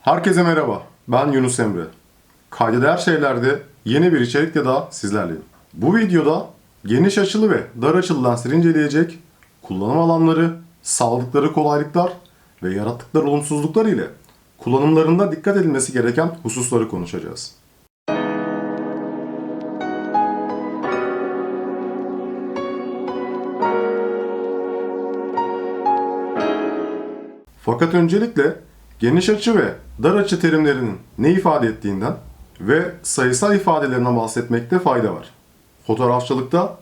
Herkese merhaba. Ben Yunus Emre. Kayda değer şeylerde yeni bir içerikle daha sizlerleyim. Bu videoda geniş açılı ve dar açılı lensleri inceleyecek, kullanım alanları, sağladıkları kolaylıklar ve yarattıkları olumsuzluklar ile kullanımlarında dikkat edilmesi gereken hususları konuşacağız. Fakat öncelikle geniş açı ve dar açı terimlerinin ne ifade ettiğinden ve sayısal ifadelerinden bahsetmekte fayda var. Fotoğrafçılıkta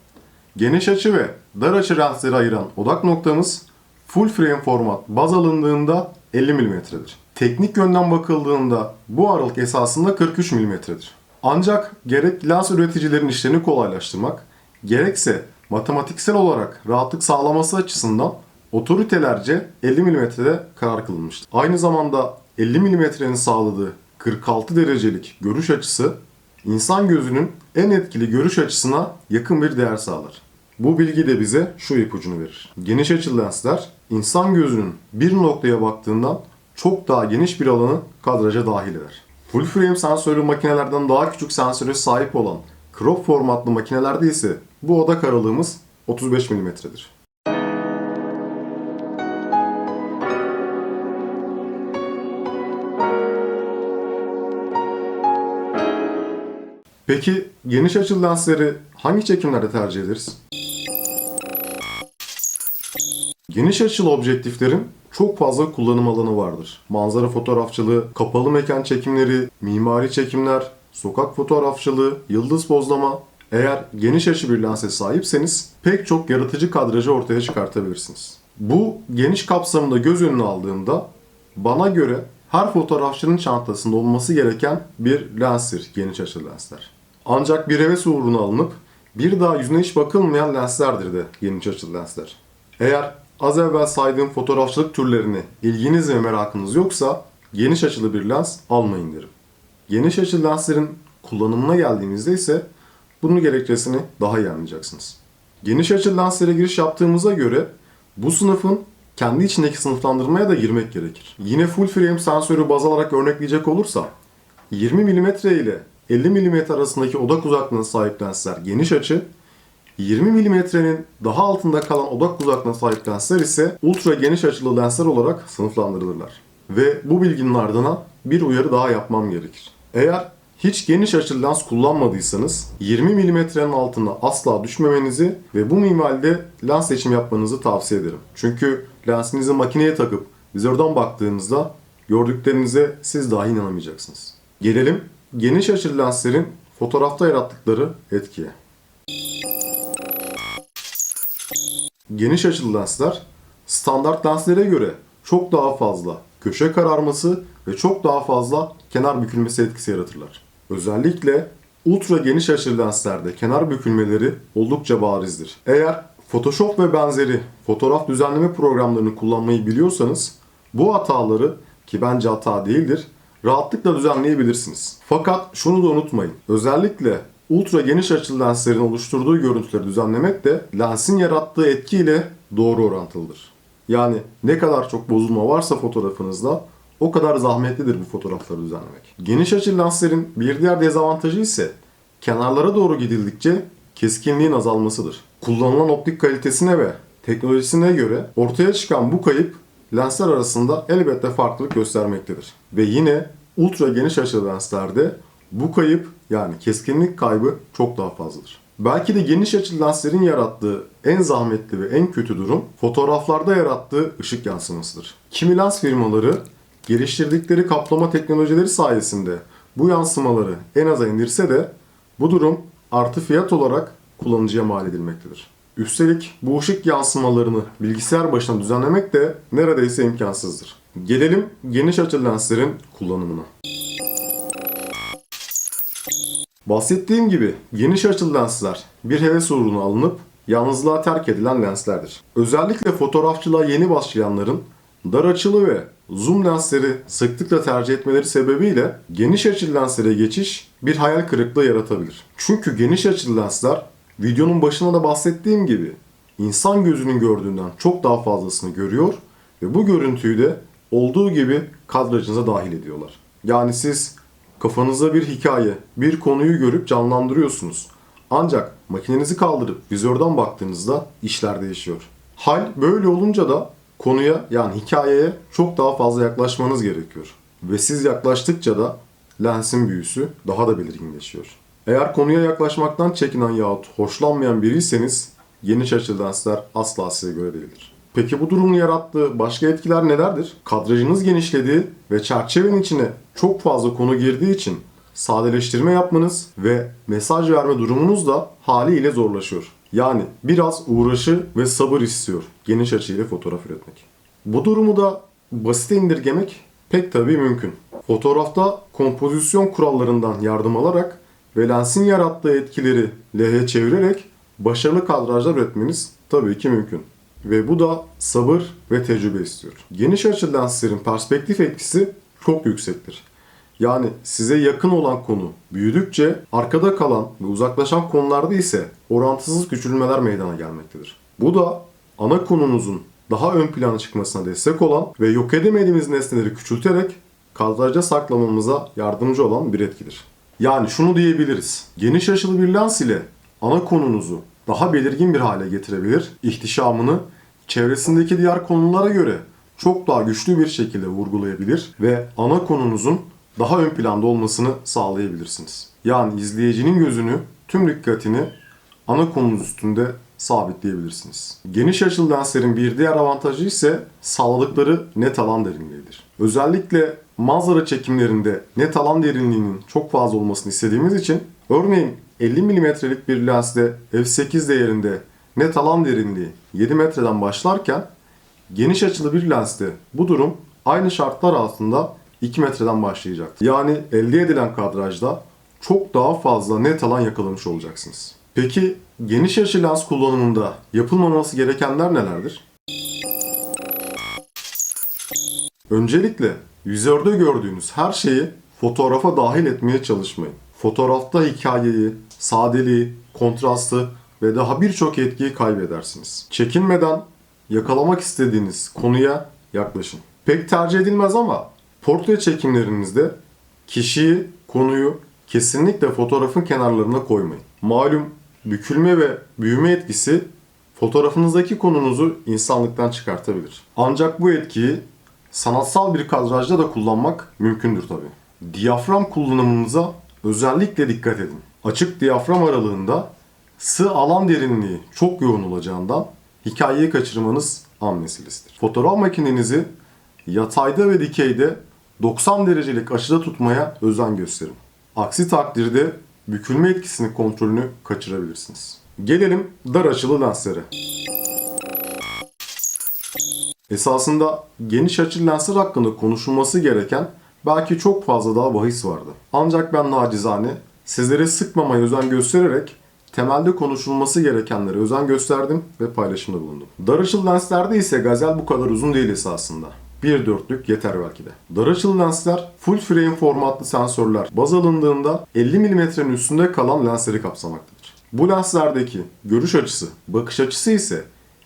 geniş açı ve dar açı lensleri ayıran odak noktamız full frame format baz alındığında 50 mm'dir. Teknik yönden bakıldığında bu aralık esasında 43 mm'dir. Ancak gerek lens üreticilerin işlerini kolaylaştırmak, gerekse matematiksel olarak rahatlık sağlaması açısından otoritelerce 50 mm'de karar kılınmıştır. Aynı zamanda 50 mm'nin sağladığı 46 derecelik görüş açısı insan gözünün en etkili görüş açısına yakın bir değer sağlar. Bu bilgi de bize şu ipucunu verir. Geniş açılı lensler insan gözünün bir noktaya baktığından çok daha geniş bir alanı kadraja dahil eder. Full frame sensörlü makinelerden daha küçük sensöre sahip olan crop formatlı makinelerde ise bu odak aralığımız 35 mm'dir. Peki geniş açılı lensleri hangi çekimlerde tercih ederiz? Geniş açılı objektiflerin çok fazla kullanım alanı vardır. Manzara fotoğrafçılığı, kapalı mekan çekimleri, mimari çekimler, sokak fotoğrafçılığı, yıldız pozlama. Eğer geniş açı bir lense sahipseniz pek çok yaratıcı kadrajı ortaya çıkartabilirsiniz. Bu geniş kapsamında göz önüne aldığımda bana göre her fotoğrafçının çantasında olması gereken bir lenstir geniş açılı lensler. Ancak bir heves uğruna alınıp bir daha yüzüne hiç bakılmayan lenslerdir de geniş açılı lensler. Eğer az evvel saydığım fotoğrafçılık türlerini ilginiz ve merakınız yoksa geniş açılı bir lens almayın derim. Geniş açılı lenslerin kullanımına geldiğimizde ise bunun gerekçesini daha iyi anlayacaksınız. Geniş açılı lenslere giriş yaptığımıza göre bu sınıfın kendi içindeki sınıflandırmaya da girmek gerekir. Yine full frame sensörü baz alarak örnekleyecek olursa 20 mm ile 50 mm arasındaki odak uzaklığına sahip lensler geniş açı, 20 mm'nin daha altında kalan odak uzaklığına sahip lensler ise ultra geniş açılı lensler olarak sınıflandırılırlar. Ve bu bilginin ardına bir uyarı daha yapmam gerekir. Eğer hiç geniş açılı lens kullanmadıysanız 20 mm'nin altına asla düşmemenizi ve bu minvalde lens seçim yapmanızı tavsiye ederim. Çünkü lensinizi makineye takıp vizörden baktığınızda gördüklerinize siz dahi inanamayacaksınız. Gelelim geniş açılı lenslerin fotoğrafta yarattıkları etkiye. Geniş açılı lensler standart lenslere göre çok daha fazla köşe kararması ve çok daha fazla kenar bükülmesi etkisi yaratırlar. Özellikle ultra geniş açılı lenslerde kenar bükülmeleri oldukça barizdir. Eğer Photoshop ve benzeri fotoğraf düzenleme programlarını kullanmayı biliyorsanız bu hataları ki bence hata değildir rahatlıkla düzenleyebilirsiniz. Fakat şunu da unutmayın. Özellikle ultra geniş açılı lenslerin oluşturduğu görüntüleri düzenlemek de lensin yarattığı etkiyle doğru orantılıdır. Yani ne kadar çok bozulma varsa fotoğrafınızda o kadar zahmetlidir bu fotoğrafları düzenlemek. Geniş açılı lenslerin bir diğer dezavantajı ise kenarlara doğru gidildikçe keskinliğin azalmasıdır. Kullanılan optik kalitesine ve teknolojisine göre ortaya çıkan bu kayıp lensler arasında elbette farklılık göstermektedir. Ve yine ultra geniş açılı lenslerde bu kayıp yani keskinlik kaybı çok daha fazladır. Belki de geniş açılı lenslerin yarattığı en zahmetli ve en kötü durum fotoğraflarda yarattığı ışık yansımasıdır. Kimi lens firmaları geliştirdikleri kaplama teknolojileri sayesinde bu yansımaları en aza indirse de bu durum artı fiyat olarak kullanıcıya mal edilmektedir. Üstelik bu ışık yansımalarını bilgisayar başına düzenlemek de neredeyse imkansızdır. Gelelim geniş açılı lenslerin kullanımına. Bahsettiğim gibi geniş açılı lensler bir heves uğruna alınıp yalnızlığa terk edilen lenslerdir. Özellikle fotoğrafçılığa yeni başlayanların dar açılı ve zoom lensleri sıklıkla tercih etmeleri sebebiyle geniş açılı lenslere geçiş bir hayal kırıklığı yaratabilir. Çünkü geniş açılı lensler videonun başında da bahsettiğim gibi insan gözünün gördüğünden çok daha fazlasını görüyor ve bu görüntüyü de olduğu gibi kadrajınıza dahil ediyorlar. Yani siz kafanızda bir hikaye, bir konuyu görüp canlandırıyorsunuz. Ancak makinenizi kaldırıp vizörden baktığınızda işler değişiyor. Hal böyle olunca da konuya yani hikayeye çok daha fazla yaklaşmanız gerekiyor. Ve siz yaklaştıkça da lensin büyüsü daha da belirginleşiyor. Eğer konuya yaklaşmaktan çekinen yahut hoşlanmayan biriyseniz geniş açılı lensler asla size göre değildir. Peki bu durumun yarattığı başka etkiler nelerdir? Kadrajınız genişledi ve çerçevenin içine çok fazla konu girdiği için sadeleştirme yapmanız ve mesaj verme durumunuz da haliyle zorlaşıyor. Yani biraz uğraşı ve sabır istiyor geniş açıyla fotoğraf üretmek. Bu durumu da basite indirgemek pek tabii mümkün. Fotoğrafta kompozisyon kurallarından yardım alarak ve lensin yarattığı etkileri lehe çevirerek başarılı kadrajlar üretmeniz tabii ki mümkün. Ve bu da sabır ve tecrübe istiyor. Geniş açılı lenslerin perspektif etkisi çok yüksektir. Yani size yakın olan konu büyüdükçe arkada kalan ve uzaklaşan konularda ise orantısız küçülmeler meydana gelmektedir. Bu da ana konunuzun daha ön plana çıkmasına destek olan ve yok edemediğimiz nesneleri küçülterek kadrajda saklamamıza yardımcı olan bir etkidir. Yani şunu diyebiliriz. Geniş açılı bir lens ile ana konunuzu daha belirgin bir hale getirebilir, ihtişamını çevresindeki diğer konulara göre çok daha güçlü bir şekilde vurgulayabilir ve ana konunuzun daha ön planda olmasını sağlayabilirsiniz. Yani izleyicinin gözünü, tüm dikkatini ana konunuz üstünde sabitleyebilirsiniz. Geniş açılı lenslerin bir diğer avantajı ise sağladıkları net alan derinliğidir. Özellikle manzara çekimlerinde net alan derinliğinin çok fazla olmasını istediğimiz için örneğin 50 mm'lik bir lensde f8 değerinde net alan derinliği 7 metreden başlarken geniş açılı bir lenste bu durum aynı şartlar altında 2 metreden başlayacak. Yani elde edilen kadrajda çok daha fazla net alan yakalamış olacaksınız. Peki geniş açı lens kullanımında yapılmaması gerekenler nelerdir? Öncelikle vizörde gördüğünüz her şeyi fotoğrafa dahil etmeye çalışmayın. Fotoğrafta hikayeyi, sadeliği, kontrastı ve daha birçok etkiyi kaybedersiniz. Çekinmeden yakalamak istediğiniz konuya yaklaşın. Pek tercih edilmez ama portre çekimlerinizde kişiyi, konuyu kesinlikle fotoğrafın kenarlarına koymayın. Malum bükülme ve büyüme etkisi fotoğrafınızdaki konunuzu insanlıktan çıkartabilir. Ancak bu etkiyi sanatsal bir kadrajda da kullanmak mümkündür tabi. Diyafram kullanımınıza özellikle dikkat edin. Açık diyafram aralığında sığ alan derinliği çok yoğun olacağından hikayeyi kaçırmanız an meselesidir. Fotoğraf makinenizi yatayda ve dikeyde 90 derecelik açıda tutmaya özen gösterin. Aksi takdirde bükülme etkisinin kontrolünü kaçırabilirsiniz. Gelelim dar açılı lenslere. Esasında geniş açılı lensler hakkında konuşulması gereken belki çok fazla daha bahis vardı. Ancak ben nacizane sizlere sıkmamaya özen göstererek temelde konuşulması gerekenlere özen gösterdim ve paylaşımda bulundum. Dar açılı lenslerde ise gazel bu kadar uzun değil esasında. Bir dörtlük yeter belki de. Dar açılı lensler full frame formatlı sensörler baz alındığında 50 mm'nin üstünde kalan lensleri kapsamaktadır. Bu lenslerdeki görüş açısı, bakış açısı ise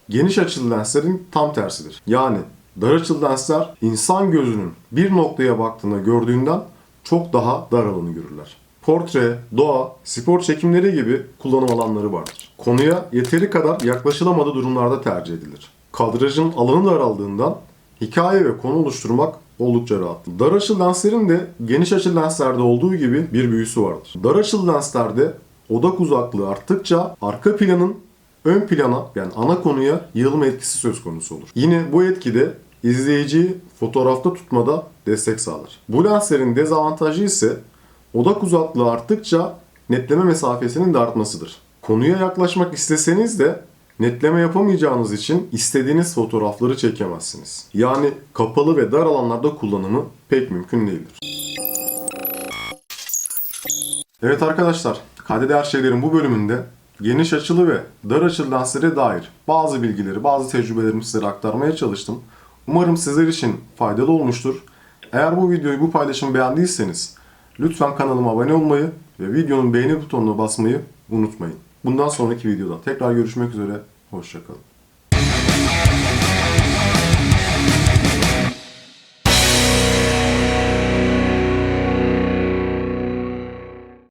geniş açılı lenslerin tam tersidir. Yani dar açılı lensler insan gözünün bir noktaya baktığında gördüğünden çok daha dar alanı görürler. Portre, doğa, spor çekimleri gibi kullanım alanları vardır. Konuya yeteri kadar yaklaşılamadığı durumlarda tercih edilir. Kadrajın alanı daraldığından hikaye ve konu oluşturmak oldukça rahat. Dar açılı lenslerin de geniş açılı lenslerde olduğu gibi bir büyüsü vardır. Dar açılı lenslerde odak uzaklığı arttıkça arka planın ön plana yani ana konuya yığılma etkisi söz konusu olur. Yine bu etki de izleyiciyi fotoğrafta tutmada destek sağlar. Bu lenslerin dezavantajı ise odak uzaklığı arttıkça netleme mesafesinin de artmasıdır. Konuya yaklaşmak isteseniz de netleme yapamayacağınız için istediğiniz fotoğrafları çekemezsiniz. Yani kapalı ve dar alanlarda kullanımı pek mümkün değildir. Evet arkadaşlar, kaydeder şeylerin bu bölümünde geniş açılı ve dar açılı lenslere dair bazı bilgileri, bazı tecrübelerimi sizlere aktarmaya çalıştım. Umarım sizler için faydalı olmuştur. Eğer bu videoyu, bu paylaşımı beğendiyseniz lütfen kanalıma abone olmayı ve videonun beğeni butonuna basmayı unutmayın. Bundan sonraki videoda tekrar görüşmek üzere, hoşçakalın.